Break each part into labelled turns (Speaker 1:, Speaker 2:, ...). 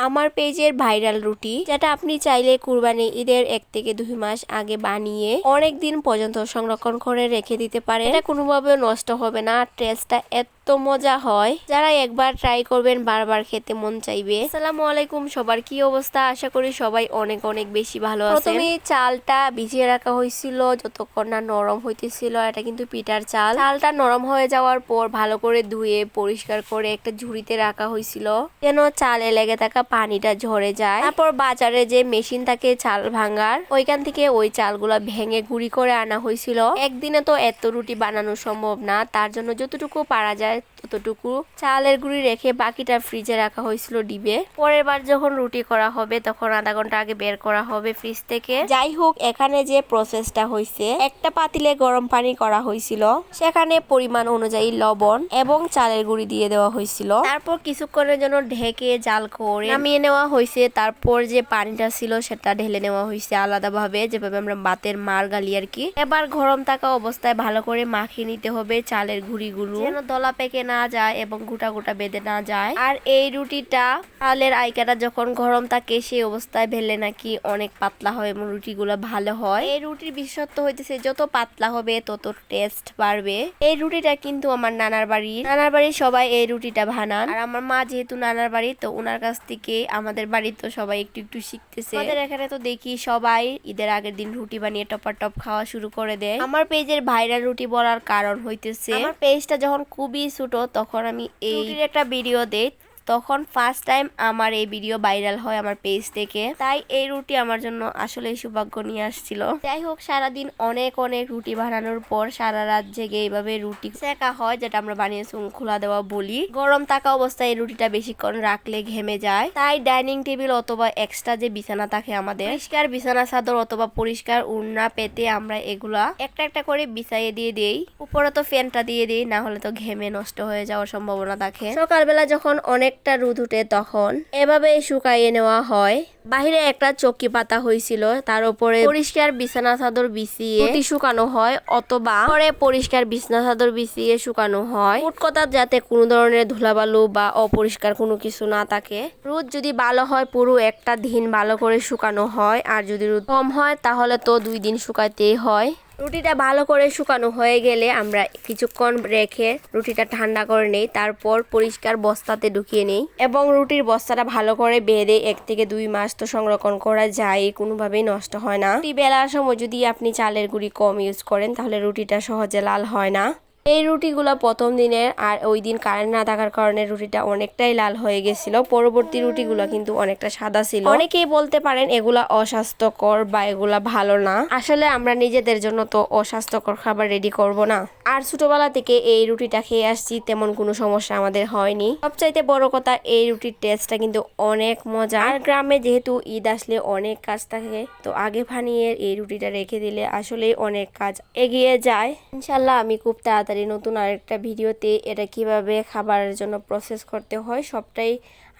Speaker 1: আমার পেজের ভাইরাল রুটি, যেটা আপনি চাইলে কুরবানি ঈদের এক থেকে দুই মাস আগে বানিয়ে অনেক দিন পর্যন্ত সংরক্ষণ করে রেখে দিতে পারে এটা কোনোভাবে নষ্ট হবে না টেস্টটা এত মজা হয়। যারা একবার ট্রাই করবেন, বারবার খেতে মন চাইবে। আসসালামু আলাইকুম, সবার কি অবস্থা? আশা করি সবাই অনেক অনেক বেশি ভালো আছে প্রথমে চালটা ভিজিয়ে রাখা হয়েছিল, যতক্ষণ না নরম হইতেছিল এটা কিন্তু পিঠার চাল। চালটা নরম হয়ে যাওয়ার পর ভালো করে ধুয়ে পরিষ্কার করে একটা ঝুড়িতে রাখা হয়েছিল, যেন চালে লেগে থাকা পানিটা ঝরে যায়। তারপর বাজারে যে মেশিন থাকে, চাল ভাঙার, ওইখান থেকে ওই চালগুলা ভেঙে গুঁড়ি করে আনা হয়েছিল। একদিনে তো এত রুটি বানানো সম্ভব না, তার জন্য যতটুকু পারা যায় ততটুকু। চালের গুঁড়ি রেখে বাকিটা ফ্রিজে রাখা হয়েছিল ডিবে। পরের বার যখন রুটি করা হবে, তখন আধা ঘণ্টা আগে বের করা হবে ফ্রিজ থেকে। যাই হোক, এখানে যে প্রসেসটা হয়েছে, একটা পাতিলে গরম পানি করা হয়েছিল। সেখানে পরিমাণ অনুযায়ী লবণ এবং চালের গুঁড়ি দিয়ে দেওয়া হয়েছিল। তারপর কিছুক্ষণের জন্য ঢেকে জাল করে নামিয়ে নেওয়া হয়েছে। তারপর যে পানিটা ছিল, সেটা ঢেলে নেওয়া হয়েছে আলাদাভাবে, যেভাবে আমরা বাতের মার গালি আর কি। এবার গরম থাকা অবস্থায় ভালো করে মাখিয়ে নিতে হবে চালের গুঁড়িগুলো। যেন দলা পেকে না যায় এবং গোটা গোটা বেঁধে না যায়। আর এই রুটিটা চালের আইকাটা যখন গরম থাকে, সেই অবস্থায় ভেলে নাকি অনেক পাতলা হয় এবং রুটিগুলো ভালো হয়। এই রুটির বিশেষত্ব হইতেছে, যত পাতলা হবে, তত টেস্ট বাড়বে। এই রুটিটা কিন্তু আমার নানার বাড়ি। নানার বাড়ির সবাই এই রুটিটা বানান। আর আমার মা যেহেতু নানার বাড়ি, তো ওনার কাছ থেকে আমাদের বাড়ি তো সবাই একটু একটু শিখতেছে। আমাদের এখানে তো দেখি সবাই ঈদের আগের দিন রুটি বানিয়ে টপার টপ খাওয়া শুরু করে দেয়। আমার পেজের ভাইরাল রুটি বলার কারণ হইতেছে, আমার পেজটা যখন খুবই ছোট তখন আমি এই একটা ভিডিও দেই। তখন ফার্স্ট টাইম আমার এই ভিডিও ভাইরাল হয় আমার পেজ থেকে। তাই এই রুটি আমার জন্য আসলে সৌভাগ্য নিয়ে আসছিল। যাই হোক, সারাদিন অনেক অনেক রুটি বানানোর পর সারা রাত জেগে এইভাবে রুটি সেকা হয়, যেটা আমরা বানিয়ে খোলা দেওয়া বলি। গরম থাকা অবস্থায় এই রুটিটা বেশিক্ষণ রাখলে ঘেমে যায়। তাই ডাইনিং টেবিল অথবা এক্সট্রা যে বিছানা থাকে আমাদের, পরিষ্কার বিছানা, চাদর অথবা পরিষ্কার উড়না পেতে আমরা এগুলা একটা একটা করে বিছাইয়ে দিয়ে দেই। উপরে তো ফ্যানটা দিয়ে দিই, না হলে তো ঘেমে নষ্ট হয়ে যাওয়ার সম্ভাবনা থাকে। সকালবেলা যখন অনেকটা রোদ উঠে তখন এভাবে শুকাইয়ে নেওয়া হয়। বাহিরে একটা চকি পাতা হয়েছিল তার উপরে পরিষ্কার বিছানা চাদর বিছিয়ে শুকানো হয়, অথবা পরে পরিষ্কার বিছানা চাদর বিছিয়ে শুকানো হয়। মোট যাতে কোনো ধরনের ধুলাবালু বা অপরিষ্কার কোনো কিছু না থাকে। রোদ যদি ভালো হয়, পুরো একটা দিন ভালো করে শুকানো হয়, আর যদি রোদ কম হয়, তাহলে তো দুই দিন শুকাইতেই হয়। রুটিটা ভালো করে শুকানো হয়ে গেলে আমরা কিছুক্ষণ রেখে রুটিটা ঠান্ডা করে নেই, তারপর পরিষ্কার বস্তাতে ঢুকিয়ে নেই এবং রুটির বস্তাটা ভালো করে বেঁধে এক থেকে দুই মাস তো সংরক্ষণ করা যায়, কোনোভাবেই নষ্ট হয় না। রুটি বেলার সময় যদি আপনি চালের গুঁড়ি কম ইউজ করেন, তাহলে রুটিটা সহজে লাল হয় না। এই রুটিগুলো প্রথম দিনের আর ওই দিন কারেন্ট না থাকার কারণে রুটিটা অনেকটাই লাল হয়ে গেছিল। পরবর্তী রুটিগুলো কিন্তু অনেকটা সাদা ছিল। অনেকেই বলতে পারেন এগুলা অস্বাস্থ্যকর বা এগুলা ভালো না। আসলে আমরা নিজেদের জন্য তো অস্বাস্থ্যকর খাবার রেডি করব না। আর ছোটবেলা থেকে এই রুটিটা খেয়ে আসছি, তেমন কোনো সমস্যা আমাদের হয়নি। সবচাইতে বড় কথা, এই রুটির টেস্টটা কিন্তু অনেক মজা। আর গ্রামে যেহেতু ঈদ আসলে অনেক কাজ থাকে, তো আগে ফানিয়ে এই রুটিটা রেখে দিলে আসলে অনেক কাজ এগিয়ে যায়। ইনশাল্লাহ আমি খুব তাড়াতাড়ি নতুন আরেকটা ভিডিওতে এটা কীভাবে খাবারের জন্য প্রসেস করতে হয় সবটাই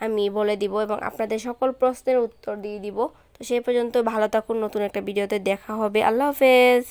Speaker 1: আমি বলে দিব এবং আপনাদের সকল প্রশ্নের উত্তর দিয়ে দিব। তো সেই পর্যন্ত ভালো থাকুন, নতুন একটা ভিডিওতে দেখা হবে। আল্লাহ হাফেজ!